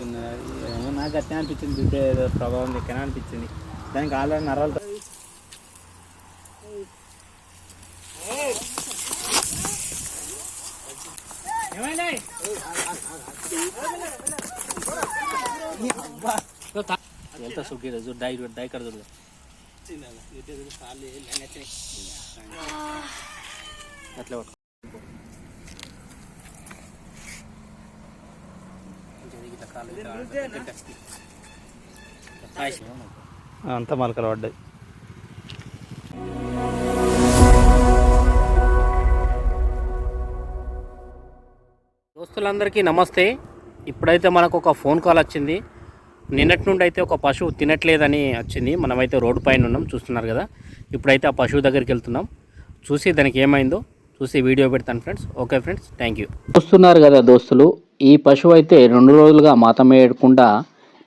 ఏమో నాకు అట్లా అనిపించింది బిడ్డ ఏదో ప్రభావం లెక్కన అనిపించింది. దానికి ఆల్రెడీ నరాలు ఎంత సుఖీ రోజు డై డై కడ చూడు అట్లా పట్టుకో. అంతా మొలకలు పడ్డాయి. దోస్తులందరికీ నమస్తే. ఇప్పుడైతే మనకు ఒక ఫోన్ కాల్ వచ్చింది. నిన్నటి నుండి అయితే ఒక పశువు తినట్లేదని వచ్చింది. మనమైతే రోడ్డు పైన ఉన్నాం చూస్తున్నారు కదా. ఇప్పుడైతే ఆ పశువు దగ్గరికి వెళ్తున్నాం. చూసి దానికి ఏమైందో చూసి వీడియో పెడతాను friends. Okay friends thank you. చూస్తున్నారు కదా దోస్తులు. ఈ పశువు అయితే రెండు రోజులుగా మాతమేయకుండా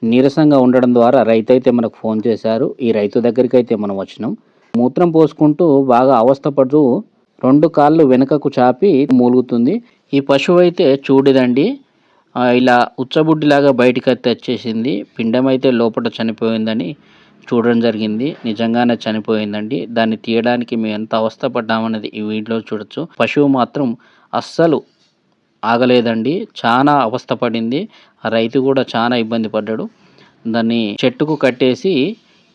నీరసంగా ఉండడం ద్వారా రైతు అయితే మనకు ఫోన్ చేశారు. ఈ రైతు దగ్గరికి అయితే మనం వచ్చినాం. మూత్రం పోసుకుంటూ బాగా అవస్థపడుతూ రెండు కాళ్ళు వెనుకకు చాపి మూలుగుతుంది. ఈ పశువు అయితే చూడదండి. ఇలా ఉచ్చబుడ్డిలాగా బయటికి అయితే వచ్చేసింది. పిండం అయితే లోపల చనిపోయిందని చూడడం జరిగింది. నిజంగానే చనిపోయిందండి. దాన్ని తీయడానికి మేము ఎంత అవస్థపడ్డామనేది ఈ వీడియోలో చూడొచ్చు. పశువు మాత్రం అస్సలు ఆగలేదండి. చాలా అవస్థపడింది ఆ రైతు కూడా చాలా ఇబ్బంది పడ్డాడు. దాన్ని చెట్టుకు కట్టేసి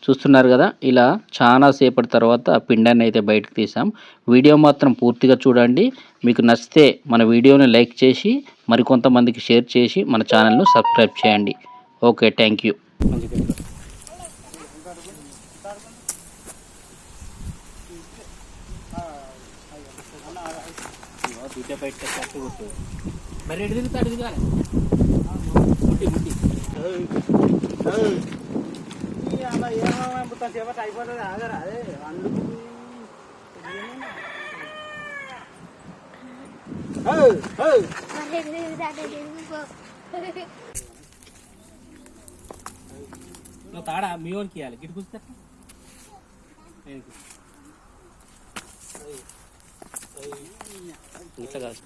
చూస్తున్నారు కదా ఇలా చాలా సేపటి తర్వాత పిండాన్ని అయితే బయటకు తీసాం వీడియో మాత్రం పూర్తిగా చూడండి. మీకు నచ్చితే మన వీడియోని లైక్ చేసి మరికొంతమందికి షేర్ చేసి మన ఛానల్ను సబ్స్క్రైబ్ చేయండి. Okay thank you. మరి ఎటు తిరుగుతాడు దిగాలి ముట్టి ముట్టి అయిపోతుంది ఆగరా అదే నువ్వు తాడా మీ ఓన్కి ఇవ్వాలి గిట్ కూర్చుంటే ఇట్లా కాదు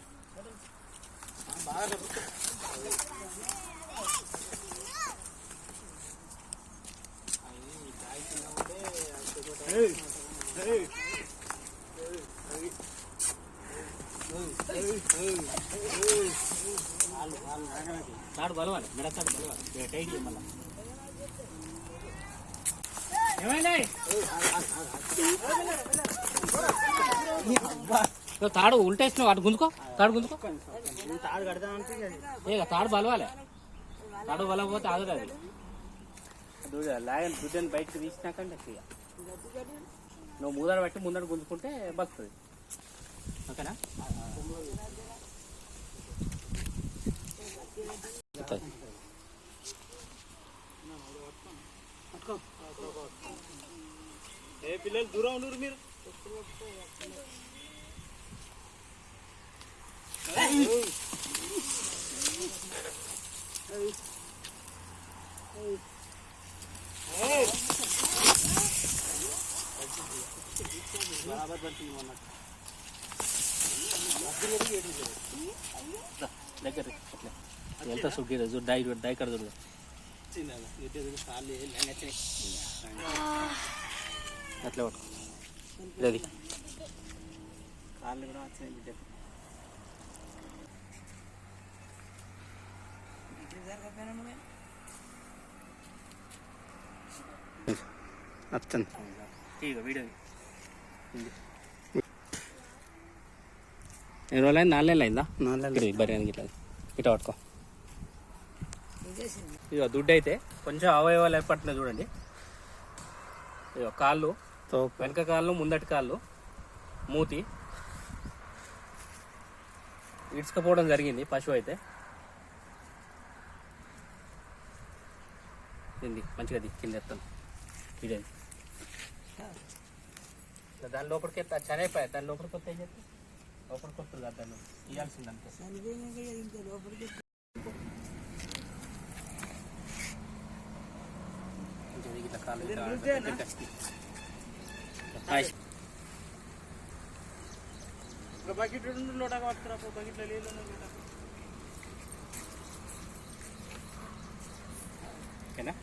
తాడు బలవాలి మెడ తాడు బలవాలి టైట్ మళ్ళా ఏమైంది నువ్వు తాడు ఉల్టేసినావు అటు గుంజుకో తాడు గుంజుకో. తాడు కడతామంటే ఏ తాడు బలవాలి. తాడు బలకపోతే ఆగదు అది. దూడ లాగని దుడ్డని బయటకు తీసినాకంటే ఇక. నువ్వు మూదర పెట్టి ముందర గుంజుకుంటే బతుకుతుంది. ఓకేనా? ఏ పిల్లలు దూరం ఉండరు మీరు? దగ్గర అట్లా ఎంత సుగ్గి రోజు డై డై కడ చూడు కాళ్ళు అట్లా పట్టుకో అది కాళ్ళు కూడా వచ్చినాయి బిడ్డ వస్తుంది ఇక వీడియో. ఎన్ని రోజులు అయింది? నాలుగు నెలలు అయిందా? నాలుగు బరి ఇట్లా ఇట్లా పట్టుకో. ఇక దుడ్డు అయితే కొంచెం అవయవాలు ఏర్పడుతున్నాయి చూడండి. ఇక కాళ్ళు వెనక కాళ్ళు ముందటి కాళ్ళు మూతి. ఇడ్చుకపోవడం జరిగింది పశువు అయితే. తింది మంచిగా ది కింద ఎత్తాను ఇదే దాని లోపలికి ఎత్తా చనిపోయా దాని లోపలికి వస్తే ఏం చేస్తా లోపలికి వస్తుంది కదా దాన్ని? ఇవ్వాల్సింది అంతే. ఇట్లా. హాయ్. బకెట్ లోటా పట్టుకురా బకెట్లో నీళ్ళు. ఓకేనా?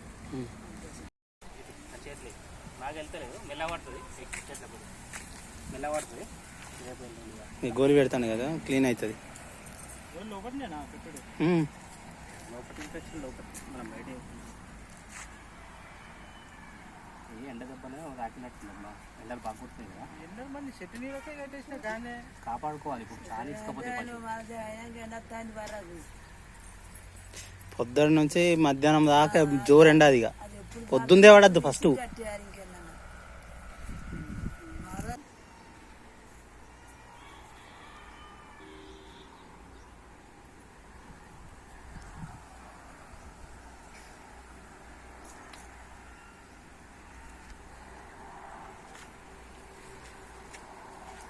చేతులు బాగా వెళ్తలేదు మెల్ల పడుతుంది చేసినప్పుడు మెల్ల పడుతుంది రేపు వెళ్ళండి ఇక. ఈ గోలి పెడతాను కదా క్లీన్ అవుతుంది లోపలనేనా పెట్టాడు లోపలికి ఇన్ఫెక్షన్ లోపల మనం బయట ఏ ఎండ దెబ్బనే రాకినట్టున్నామ్మా ఎండలు బాగా కొడుతున్నాయి కదా ఎన్నో మంది చెట్టు నీళ్ళకే కట్టేసిన కానీ కాపాడుకోవాలి ఇప్పుడు చాలించకపోతే పొద్దున్న నుంచి మధ్యాహ్నం దాకా జోరు ఎండాది ఇక. పొద్దుందే పడద్దు ఫస్ట్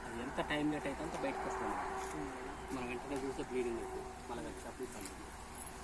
అది ఎంత టైం లేట్ అయితే అంత బయటకు వస్తుంది మనం వెంటనే చూస్తే బ్లీడింగ్ అవుతుంది. మళ్ళీ సప్లీ